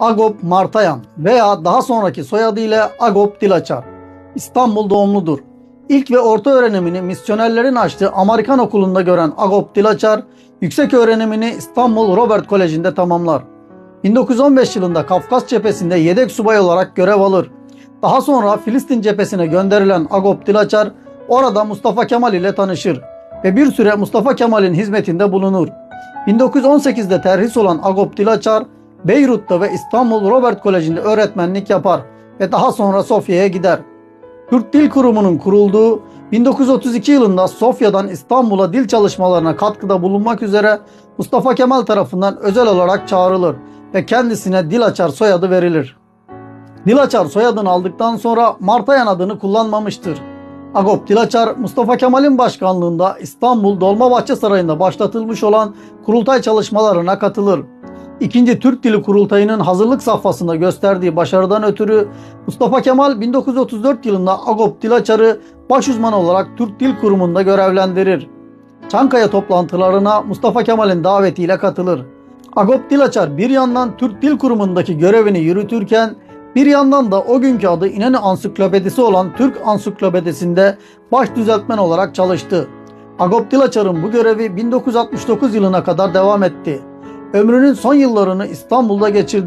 Agop Martayan veya daha sonraki soyadıyla Agop Dilaçar. İstanbul doğumludur. İlk ve orta öğrenimini misyonerlerin açtığı Amerikan okulunda gören Agop Dilaçar, yüksek öğrenimini İstanbul Robert Koleji'nde tamamlar. 1915 yılında Kafkas cephesinde yedek subay olarak görev alır. Daha sonra Filistin cephesine gönderilen Agop Dilaçar orada Mustafa Kemal ile tanışır ve bir süre Mustafa Kemal'in hizmetinde bulunur. 1918'de terhis olan Agop Dilaçar, Beyrut'ta ve İstanbul Robert Koleji'nde öğretmenlik yapar ve daha sonra Sofya'ya gider. Türk Dil Kurumu'nun kurulduğu 1932 yılında Sofya'dan İstanbul'a dil çalışmalarına katkıda bulunmak üzere Mustafa Kemal tarafından özel olarak çağrılır ve kendisine Dilaçar soyadı verilir. Dilaçar soyadını aldıktan sonra Martayan adını kullanmamıştır. Agop Dilaçar, Mustafa Kemal'in başkanlığında İstanbul Dolmabahçe Sarayı'nda başlatılmış olan kurultay çalışmalarına katılır. İkinci Türk Dili Kurultayı'nın hazırlık safhasında gösterdiği başarıdan ötürü Mustafa Kemal 1934 yılında Agop Dilaçar'ı baş uzman olarak Türk Dil Kurumu'nda görevlendirir. Çankaya toplantılarına Mustafa Kemal'in davetiyle katılır. Agop Dilaçar bir yandan Türk Dil Kurumu'ndaki görevini yürütürken bir yandan da o günkü adı İnönü Ansiklopedisi olan Türk Ansiklopedisi'nde baş düzeltmen olarak çalıştı. Agop Dilaçar'ın bu görevi 1969 yılına kadar devam etti. Ömrünün son yıllarını İstanbul'da geçirdi.